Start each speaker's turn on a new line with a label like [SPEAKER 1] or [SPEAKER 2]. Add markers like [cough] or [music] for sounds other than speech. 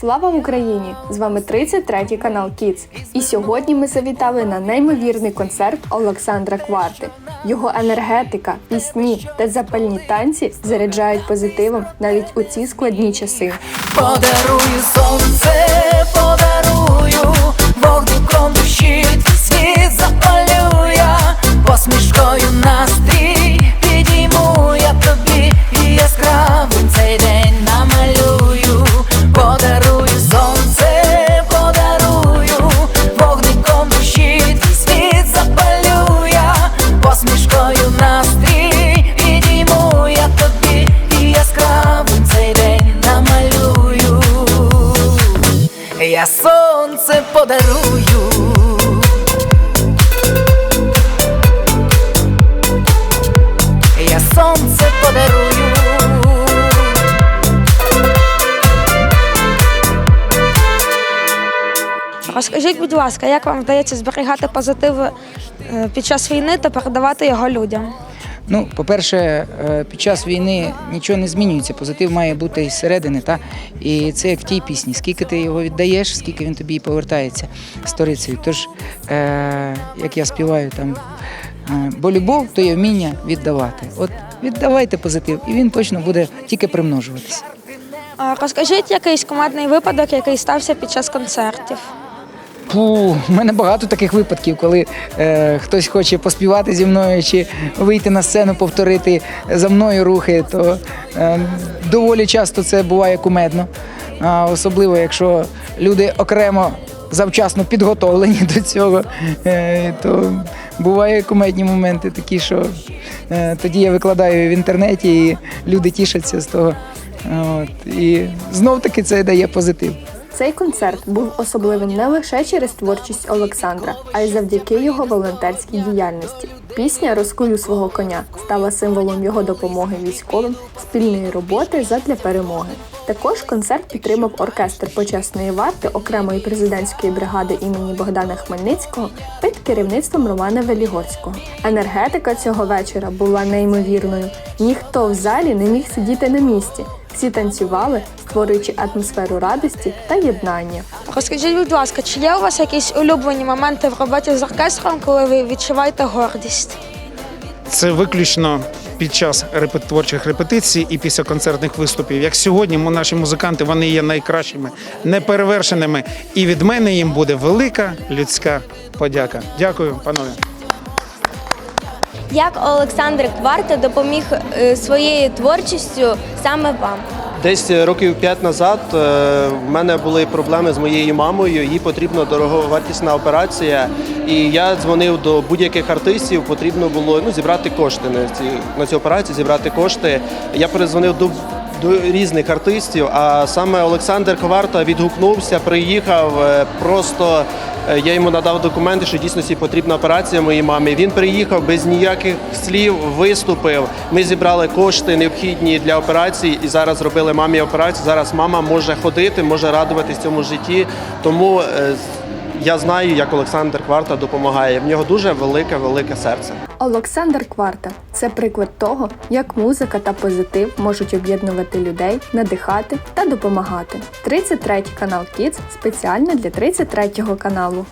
[SPEAKER 1] Слава Україні! З вами 33 канал Kids. І сьогодні ми завітали на неймовірний концерт Олександра Кварти. Його енергетика, пісні та запальні танці заряджають позитивом навіть у ці складні часи.
[SPEAKER 2] Подарую сонце, подарую, вогником душі світ запалю я, посмішкою настрій Я сонце подарую. Я сонце подарую.
[SPEAKER 3] Розкажіть, будь ласка, як вам вдається зберігати позитив е, під час війни та передавати його людям?
[SPEAKER 4] Ну, по-перше, е, під час війни нічого не змінюється. Позитив має бути із середини, та і це як в тій пісні. Скільки ти його віддаєш, скільки він тобі повертається сторицею. Тож, е, як я співаю там, е, бо любов то є вміння віддавати. От віддавайте позитив, і він точно буде тільки примножуватися.
[SPEAKER 3] Розкажіть якийсь командний випадок, який стався під час концертів.
[SPEAKER 4] Фу, у мене багато таких випадків, коли е, хтось хоче поспівати зі мною чи вийти на сцену, повторити за мною рухи, то е, доволі часто це буває кумедно. А особливо, якщо люди окремо завчасно підготовлені [laughs] до цього, е, то бувають кумедні моменти такі, що е, тоді я викладаю в інтернеті і люди тішаться з того. От, і знов таки це дає позитив.
[SPEAKER 1] Цей концерт був особливим не лише через творчість Олександра, а й завдяки його волонтерській діяльності. Пісня Розкую свого коня стала символом його допомоги військовим, спільної роботи задля перемоги. Також концерт підтримав оркестр почесної варти окремої президентської бригади імені Богдана Хмельницького під керівництвом Романа Велігорського. Енергетика цього вечора була неймовірною. Ніхто в залі не міг сидіти на місці. Всі танцювали, створюючи атмосферу радості та єднання.
[SPEAKER 3] Розкажіть, будь ласка, чи є у вас якісь улюблені моменти в роботі з оркестром, коли ви відчуваєте гордість?
[SPEAKER 5] Це виключно під час творчих репетицій і після концертних виступів. Як сьогодні, мо- наші музиканти вони є найкращими, неперевершеними. І від мене їм буде велика людська подяка. Дякую, панове.
[SPEAKER 6] Як Олександр Кварта допоміг е, своєю творчістю саме вам?
[SPEAKER 7] Десь років п'ять назад е, в мене були проблеми з моєю мамою. Їй потрібна дороговартісна операція. І я дзвонив до будь-яких артистів. Потрібно було ну, зібрати кошти на ці на цю операцію, зібрати кошти. Я перезвонив до. До різних артистів, а саме Олександр Кварта відгукнувся, приїхав. е, Просто я йому надав документи, що дійсно потрібна операція моїй мамі. Він приїхав без ніяких слів, виступив. Ми зібрали кошти необхідні для операції, і зараз зробили мамі операцію. Зараз мама може ходити, може радуватись цьому житті. Тому е, я знаю, як Олександр Кварта допомагає. В нього дуже велике, велике серце.
[SPEAKER 1] Олександр Кварта це приклад того, як музика та позитив можуть об'єднувати людей, надихати та допомагати. 33 канал Kids спеціально для 33 каналу.